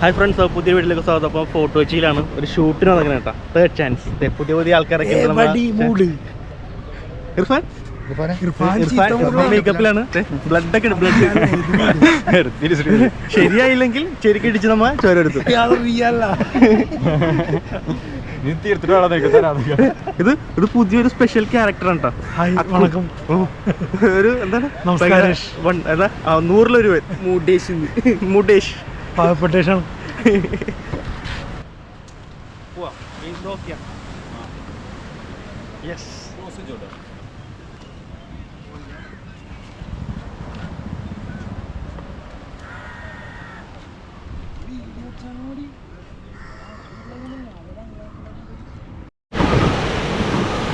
Hi friends പുതിയ വീട്ടിലേക്ക് സ്വാഗതം. അപ്പോൾ ഫോട്ടോ കൊച്ചിയിലാണ് ഒരു ഷൂട്ടിന് വന്നിങ്ങനെ കേട്ടോ. തേർഡ് ചാൻസ് പുതിയ പുതിയ ആൾക്കാരൊക്കെ മേക്കപ്പിലാണ് ബ്ലഡ് ഒക്കെ ബ്ലഡ് ശരിയായില്ലെങ്കിൽ ചെരുക്കിടിച്ച് നമ്മ ചോരെടുത്തു ഇത് ഇത് പുതിയൊരു സ്പെഷ്യൽ ക്യാരക്ടറാണ് കേട്ടോ ഹായ് വണക്കം. ഒരു എന്താണ്? നൂറിലൊരു മുടേഷ്. പാവപ്പെട്ടേഷാണ്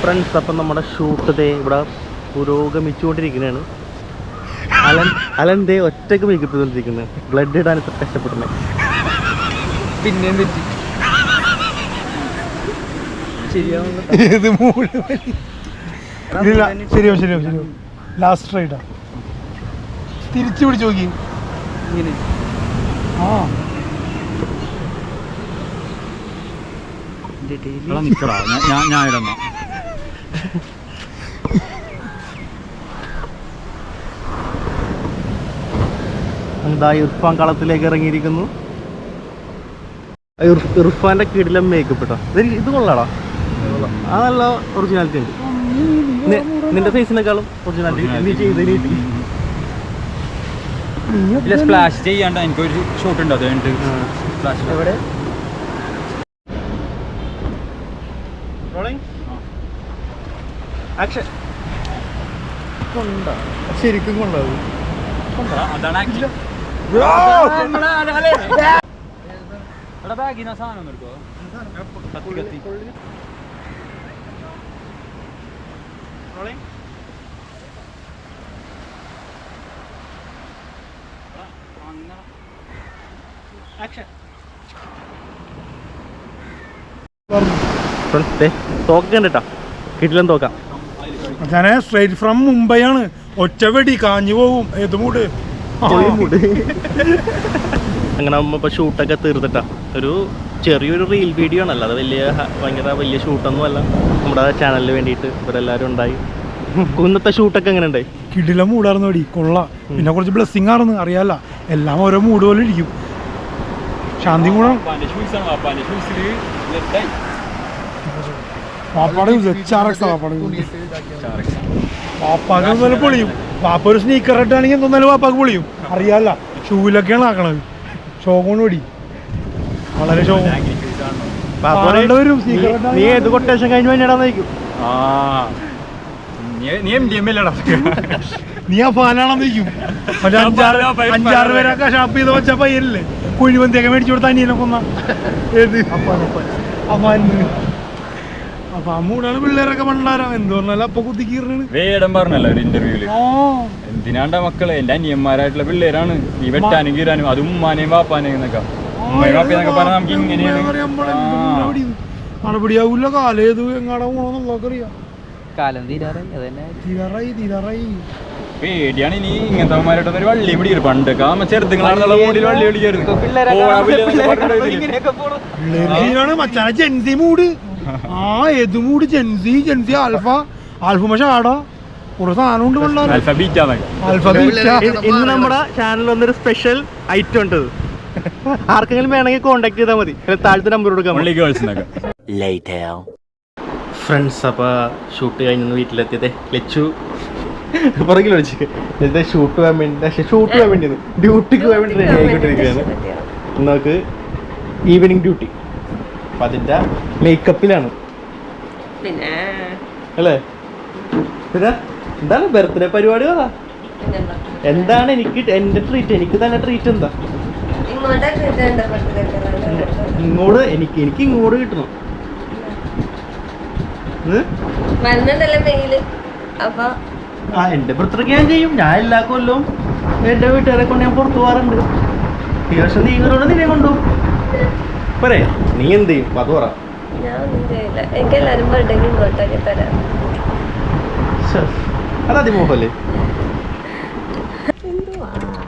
ഫ്രണ്ട്സ് അപ്പം നമ്മുടെ ഷൂട്ട് ദേ ഇവിടെ പുരോഗമിച്ചുകൊണ്ടിരിക്കുന്നതാണ് അലൻ അലൻ ദേ ഒറ്റയ്ക്ക് മേക്കപ്പ് ബ്ലഡ് ഇടാൻ ഇത്ര കഷ്ടപ്പെടുന്നത് പിന്നെ ഇത് ഇല്ല ശരിയോ ശരിയോ ശരിയോ ലാസ്റ്റ് റൈഡാ തിരിച്ചു പിടിച്ച് നോക്കി. ആ. എടാ നിക്കടാ. ഞാൻ- ഞാൻ ഞാൻ എന്താ ഇർഫാൻ കളത്തിലേക്ക് ഇറങ്ങിയിരിക്കുന്നു. ഇർ- ഇർഫാന്റെ കീഴിലെ മേക്കപ്പ് ഇട്ടോ ഇത് കൊള്ളാടാ. ആ നല്ല ഒറിജിനാലിറ്റി ഉണ്ട്. നിന്റെ ഫേസിനേക്കാളും ഒറിജിനാലിറ്റി നീ ചെയ്ത് നീ ഇല്ല സ്പ്ലാഷ് ചെയ്യാണ്ട് എനിക്കൊരു ഷോട്ട് ഉണ്ട്. അത് സ്പ്ലാഷ് എവിടെ? ആക്ഷൻ ശരിക്കും കൊണ്ടാവും അതാണ് ആക്ച്വലി എടാ സ്ട്രേറ്റ് ആ സാധനം ഒന്ന് എടുക്കോ കത്തി കത്തി. റോളിംഗ് ആക്ഷൻ തോക്ക കണ്ടിട്ടാ കിട്ടില്ലെന്ന് തോക്കാം. ഞാൻ സ്ട്രൈറ്റ് ഫ്രം മുംബൈ ആണ്. ഒറ്റവെടി കാഞ്ഞു പോകും ഏത് മൂട് അങ്ങനെ നമ്മ ഇപ്പൊ ഷൂട്ടൊക്കെ തീർത്തിട്ടാ. ഒരു ചെറിയൊരു റീൽ വീഡിയോ ആണല്ലോ അത് വലിയ ഭയങ്കര വലിയ ഷൂട്ടൊന്നും അല്ല. നമ്മുടെ ചാനലിന് വേണ്ടിയിട്ട് ഇവരെല്ലാവരും ഉണ്ടായി. കുന്നത്തെ ഷൂട്ടൊക്കെ എങ്ങനെ ഉണ്ടായി കിടില മൂടായിരുന്നു അടി കൊള്ള. പിന്നെ കുറച്ച് ബ്ലെസ്സിങ് ആയിരുന്നു അറിയാല്ല. എല്ലാം ഓരോ മൂട് പോലെ ഇരിക്കും. ശാന്തി കൂടെ പാപ്പാടെ എക്സ് പാപ്പാടെ പോലെ പൊളിയും. പാപ്പ ഒരു സ്നീക്കർ ഇട്ടാണെങ്കിൽ എന്തായാലും വാപ്പാക്ക് പൊളിയും? അറിയാല്ല. ഷൂവിലൊക്കെയാണ് ആക്കണത്. ഷോകോണ് പൊടി. വളരെ ഷോകം പാപ്പ പറയും, പാപ്പയുടെ നീ- ഏത് കൊട്ടേഷൻ കഴിഞ്ഞ് നീ- ആ മറ്റേ അഞ്ചാറ് അഞ്ചാറ്. പേരൊക്കെ ഷാപ്പ് ചെയ്ത് വെച്ച പയ്യല്ലേ കുഴിവന്തിയൊക്കെ മേടിച്ചു കൊടുത്ത അനിയനെ കൊന്ന. ഏത്? അമ്മാന് അപ്പൊ അമ്മൂടാണ് പിള്ളേരൊക്കെ പണ്ടാരാ എന്ത് പറഞ്ഞാലും അപ്പൊ വേടം പറഞ്ഞല്ലോ ഒരു ഇന്റർവ്യൂൽ എന്തിനാണ്ട മക്കളെ? എന്റെ അനിയന്മാരായിട്ടുള്ള പിള്ളേരാണ്. ഈ വെട്ടാനും കീറാനും അതും ഉമ്മാനെയും വാപ്പാനെയും എന്നൊക്കെ. ഉമ്മയും വാപ്പയെന്നൊക്കെ പറഞ്ഞാൽ നമുക്ക് ഇങ്ങനെയാണ്. ആ. നടപടിയാവൂല കാലേത് എങ്ങാടാ പോണോന്നൊക്കെ അറിയാം കാലം തീരാറായി അതന്നെ തീരാറായി തീരാറായി. പേടിയാണ് ഇനി ഇങ്ങനത്തെ ഒരു വള്ളി പിടിക്കരുത്. പണ്ടൊക്കെ കാമ ചെറുതുങ്ങളാണെന്നുള്ള മൂടിൽ വള്ളി പിടിക്കരുത് ആ ഏതും കൂടി ജെൻസി ജെൻസി ആൽഫ. ആൽഫ ആടാ. കുറെ സാധനം ഉണ്ട് പണ്ടാറ് ആൽഫ ബീറ്റാന്നൊക്കെ ആൽഫ ബീറ്റ. ഇ- ഇന്ന് നമ്മുടെ ചാനലിൽ വന്നൊരു സ്പെഷ്യൽ ഐറ്റം ഉണ്ട്. ആർക്കെങ്കിലും വേണമെങ്കിൽ കോണ്ടാക്ട് ചെയ്താൽ മതി. താഴത്തെ നമ്പർ കൊടുക്കാം. ഫ്രണ്ട്സ് അപ്പോൾ ഷൂട്ട് കഴിഞ്ഞ് വീട്ടിലെത്തിയതേ. ലച്ചു. പുറകിൽ വിളിച്ച്. ഇത് ഷൂട്ട് പോകാൻ വേണ്ടി ഷൂട്ട് പോകാൻ വേണ്ടി ഡ്യൂട്ടിക്ക് പോകാൻ വേണ്ടി റെഡി ആയിക്കൊണ്ടിരിക്കുകയാണ്. നമുക്ക് ഈവനിങ് ഡ്യൂട്ടി അപ്പം അതിന്റെ മേക്കപ്പിലാണ് പിന്നെ? അല്ലേ? പിന്നെ എന്താണ് ബർത്ത്ഡേ പരിപാടി അതാ? എന്താണ് എനിക്ക് എന്റെ ട്രീറ്റ് എനിക്ക് തന്നെ ട്രീറ്റ് എന്താ? ഇങ്ങോട്ടാ എനിക്ക് എനിക്ക് ഇങ്ങോട്ട് കിട്ടണം. ആ എന്റെ ബർത്ത്ഡേക്ക് ഞാൻ ചെയ്യും. ഞാൻ എല്ലാ കൊല്ലവും എന്റെ വീട്ടുകാരെ കൊണ്ട് ഞാൻ പുറത്തു പോകാറുണ്ട്. വർഷം നീ ഇങ്ങോട്ട് നിന്നെ കൊണ്ടുപോകും. പറയാം. നീ എന്ത് ചെയ്യും? അത്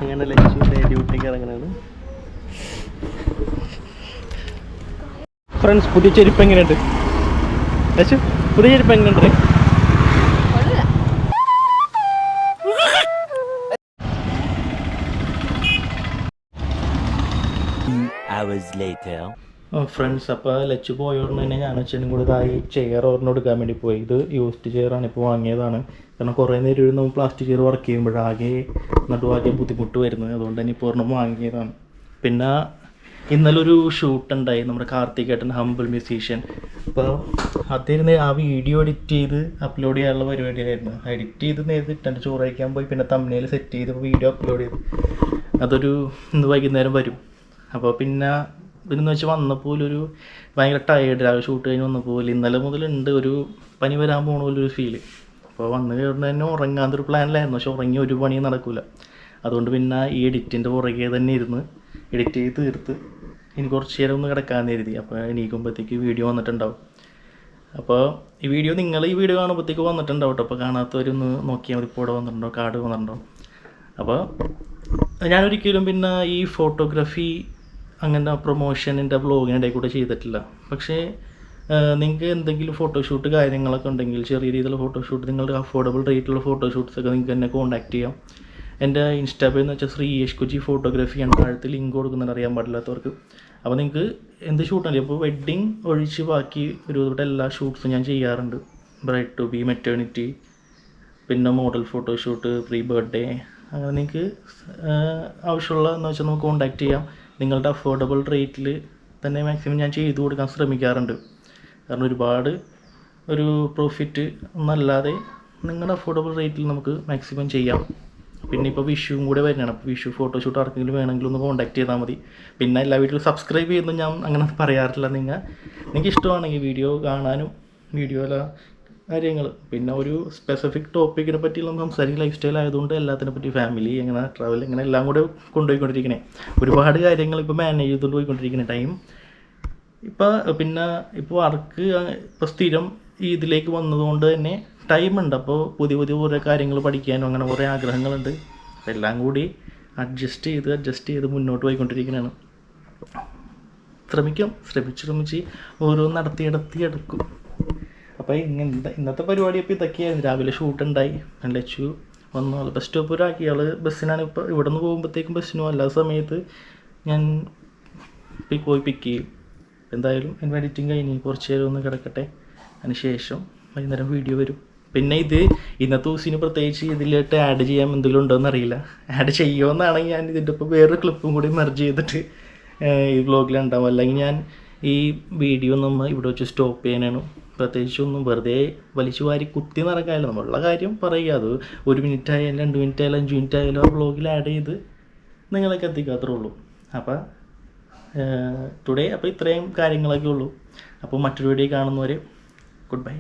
അങ്ങനെ ഡ്യൂട്ടിക്ക് ഇറങ്ങണത് ഫ്രണ്ട്സ് പുതിയ ചെരുപ്പ് എങ്ങനെയുണ്ട്? പുതിയ ചെരുപ്പ് എങ്ങനെയുണ്ട്? ഫ്രണ്ട്സ് അപ്പോൾ ലച്ച് പോയോണ്ട് തന്നെ ഞാൻ അച്ഛനും കൂടെ ഇതായി ചെയർ ഓർന്ന് എടുക്കാൻ വേണ്ടി പോയി. ഇത് യൂസ്ഡ് ചെയറാണ് ഇപ്പോൾ വാങ്ങിയതാണ്. കാരണം കുറേ നേരം ഇരുന്ന് പ്ലാസ്റ്റിക് ചെയർ വർക്ക് ചെയ്യുമ്പോഴാകെ നടുവാകെ ബുദ്ധിമുട്ട് വരുന്നത്. അതുകൊണ്ട് തന്നെ ഇപ്പോൾ ഒരെണ്ണം വാങ്ങിയതാണ്. പിന്നെ ഇന്നലെ ഒരു ഷൂട്ട് ഉണ്ടായി നമ്മുടെ കാർത്തികേട്ടൻ ഹമ്പിൾ മ്യൂസീഷ്യൻ അപ്പോൾ അതിരുന്ന് ആ വീഡിയോ എഡിറ്റ് ചെയ്ത് അപ്ലോഡ് ചെയ്യാനുള്ള പരിപാടിയായിരുന്നു. എഡിറ്റ് ചെയ്ത് നേരത്തെ ഇട്ടെന്റെ ചോറ് കഴിക്കാൻ പോയി പിന്നെ തമ്മിൽ സെറ്റ് ചെയ്ത് വീഡിയോ അപ്ലോഡ് ചെയ്ത്. അതൊരു ഇന്ന് വൈകുന്നേരം വരും. അപ്പോൾ പിന്നെ ഇതെന്ന് വെച്ച് വന്നപ്പോൾ ഒരു ഭയങ്കര ടയേർഡ് രാവിലെ ഷൂട്ട് കഴിഞ്ഞ് വന്നപ്പോൾ ഇന്നലെ മുതലുണ്ട് ഒരു പനി വരാൻ പോണ പോലെ ഒരു ഫീൽ അപ്പോൾ വന്ന് കയറുന്ന തന്നെ ഉറങ്ങാത്തൊരു പ്ലാനിലായിരുന്നു പക്ഷെ ഉറങ്ങി ഒരു പണിയും നടക്കില്ല അതുകൊണ്ട് പിന്നെ ഈ എഡിറ്റിന്റെ പുറകെ തന്നെ ഇരുന്ന് എഡിറ്റ് ചെയ്ത് തീർത്ത് ഇനി കുറച്ച് നേരം ഒന്ന് കിടക്കാമെന്ന് കരുതി. അപ്പോൾ എണീക്കുമ്പോഴത്തേക്ക് വീഡിയോ വന്നിട്ടുണ്ടാവും. അപ്പോൾ ഈ വീഡിയോ നിങ്ങൾ ഈ വീഡിയോ കാണുമ്പോഴത്തേക്ക് വന്നിട്ടുണ്ടാവും കേട്ടോ അപ്പോൾ കാണാത്തവരൊന്ന് നോക്കിയാൽ മതി. ഇപ്പോൾ വന്നിട്ടുണ്ടോ? കാർഡ് വന്നിട്ടുണ്ടോ? അപ്പോൾ ഞാനൊരിക്കലും പിന്നെ ഈ ഫോട്ടോഗ്രാഫി അങ്ങനെ പ്രൊമോഷനിന്റെ വ്ളോഗിനിടയിൽ കൂടെ ചെയ്തിട്ടില്ല. പക്ഷേ നിങ്ങൾക്ക് എന്തെങ്കിലും ഫോട്ടോഷൂട്ട് കാര്യങ്ങളൊക്കെ ഉണ്ടെങ്കിൽ ചെറിയ രീതിയിലുള്ള ഫോട്ടോഷൂട്ട് നിങ്ങളുടെ അഫോർഡബിൾ റേറ്റിലുള്ള ഫോട്ടോഷൂട്ട്സൊക്കെ നിങ്ങൾക്ക് എന്നെ കോൺടാക്ട് ചെയ്യാം. എന്റെ ഇൻസ്റ്റാ എന്ന് വെച്ചാൽ ശ്രീ ശ്രീയേഷ് ഫോട്ടോഗ്രാഫി ഫോട്ടോഗ്രാഫിയാണ് താഴത്ത് ലിങ്ക് കൊടുക്കുന്നുണ്ട് അറിയാൻ പാടില്ലാത്തവർക്ക്. അപ്പോൾ നിങ്ങൾക്ക് എന്ത് ഷൂട്ടാണ് അപ്പോൾ വെഡ്ഡിങ് ഒഴിച്ച് ബാക്കി ഒരു എല്ലാ ഷൂട്ട്സും ഞാൻ ചെയ്യാറുണ്ട്. ബ്രൈഡ് ടു ബി മെറ്റേണിറ്റി പിന്നെ മോഡൽ ഫോട്ടോഷൂട്ട് പ്രീ ബർത്ത്ഡേ അങ്ങനെ നിങ്ങൾക്ക് ആവശ്യമുള്ള എന്ന് വെച്ചാൽ നമുക്ക് കോൺടാക്ട് ചെയ്യാം. നിങ്ങളുടെ അഫോർഡബിൾ റേറ്റിൽ തന്നെ മാക്സിമം ഞാൻ ചെയ്തു കൊടുക്കാൻ ശ്രമിക്കാറുണ്ട്. കാരണം ഒരുപാട് ഒരു പ്രോഫിറ്റ് ഒന്നല്ലാതെ നിങ്ങളുടെ അഫോർഡബിൾ റേറ്റിൽ നമുക്ക് മാക്സിമം ചെയ്യാം. പിന്നെ ഇപ്പോൾ വിഷുവും കൂടെ വരുന്നതാണ് അപ്പോൾ വിഷു ഫോട്ടോഷൂട്ട് ആർക്കെങ്കിലും വേണമെങ്കിൽ ഒന്ന് കോൺടാക്ട് ചെയ്താൽ മതി. പിന്നെ എല്ലാ വീട്ടിലും സബ്സ്ക്രൈബ് ചെയ്യുന്നു ഞാൻ അങ്ങനെ പറയാറില്ല. നിങ്ങൾ നിങ്ങൾക്ക് ഇഷ്ടമാണെങ്കിൽ വീഡിയോ കാണാനും വീഡിയോ അല്ല കാര്യങ്ങൾ. പിന്നെ ഒരു സ്പെസിഫിക് ടോപ്പിക്കിനെ പറ്റിയുള്ള സംസാരിക്കും. ലൈഫ് സ്റ്റൈൽ ആയതുകൊണ്ട് എല്ലാത്തിനെ പറ്റി ഫാമിലി എങ്ങനെ ട്രാവൽ എങ്ങനെ എല്ലാം കൂടെ കൊണ്ടുപോയിക്കൊണ്ടിരിക്കണേ. ഒരുപാട് കാര്യങ്ങൾ ഇപ്പോൾ മാനേജ് ചെയ്തുകൊണ്ട് പോയിക്കൊണ്ടിരിക്കുന്ന ടൈം ഇപ്പോൾ പിന്നെ ഇപ്പോൾ വർക്ക് ഇപ്പോൾ സ്ഥിരം ഇതിലേക്ക് വന്നതുകൊണ്ട് തന്നെ ടൈം ഉണ്ട്. അപ്പോൾ പുതിയ പുതിയ കുറേ കാര്യങ്ങൾ പഠിക്കാനും അങ്ങനെ കുറേ ആഗ്രഹങ്ങളുണ്ട്. എല്ലാം കൂടി അഡ്ജസ്റ്റ് ചെയ്ത് അഡ്ജസ്റ്റ് ചെയ്ത് മുന്നോട്ട് പോയിക്കൊണ്ടിരിക്കുന്നതാണ് ശ്രമിക്കാം. ശ്രമിച്ച് ശ്രമിച്ച് ഓരോ നടത്തി നടത്തി എടുക്കും. അപ്പോൾ ഇങ്ങനത്തെ ഇന്നത്തെ പരിപാടി ഇപ്പോൾ ഇതൊക്കെയായിരുന്നു. രാവിലെ ഷൂട്ട് ഉണ്ടായി. ലച്ചു വന്നു. ആൾ ബസ് സ്റ്റോപ്പ് ഒരു ആൾ ബസ്സിനാണ്. ഇപ്പോൾ ഇവിടെ നിന്ന് പോകുമ്പോഴത്തേക്കും ബസ്സിനും അല്ലാത്ത സമയത്ത് ഞാൻ പോയി പിക്ക് ചെയ്യും. എന്തായാലും എന്റെ എഡിറ്റിംഗ് കഴിഞ്ഞ് കുറച്ച് നേരം ഒന്ന് കിടക്കട്ടെ. അതിന് ശേഷം വൈകുന്നേരം വീഡിയോ വരും. പിന്നെ ഇത് ഇന്നത്തെ ദിവസത്തിന് പ്രത്യേകിച്ച് ഇതിലോട്ട് ആഡ് ചെയ്യാൻ എന്തെങ്കിലും ഉണ്ടോ എന്നറിയില്ല. ആഡ് ചെയ്യുമെന്നാണെങ്കിൽ ഞാൻ ഇതിന്റെ ഇപ്പോൾ വേറൊരു ക്ലിപ്പും കൂടി മെർജ് ചെയ്തിട്ട് ഈ വ്ലോഗിൽ ഉണ്ടാവും അല്ലെങ്കിൽ ഞാൻ ഈ വീഡിയോ നമ്മൾ ഇവിടെ വെച്ച് സ്റ്റോപ്പ് ചെയ്യാനാണ് പ്രത്യേകിച്ച് ഒന്നും വെറുതെ വലിച്ചു വാരി കുത്തി നടക്കാമല്ലോ നമ്മളുള്ള കാര്യം പറയുക. അത് ഒരു മിനിറ്റ് ആയാലും രണ്ട് മിനിറ്റ് ആയാലും അഞ്ച് മിനിറ്റ് ആയാലും ആ ബ്ലോഗിൽ ആഡ് ചെയ്ത് നിങ്ങളൊക്കെ എത്തിക്കാത്രേ ഉള്ളൂ. അപ്പം ടുഡേ അപ്പോൾ ഇത്രയും കാര്യങ്ങളൊക്കെ ഉള്ളൂ. അപ്പോൾ മറ്റൊരു വീഡിയോ കാണുന്നവരെ ഗുഡ് ബൈ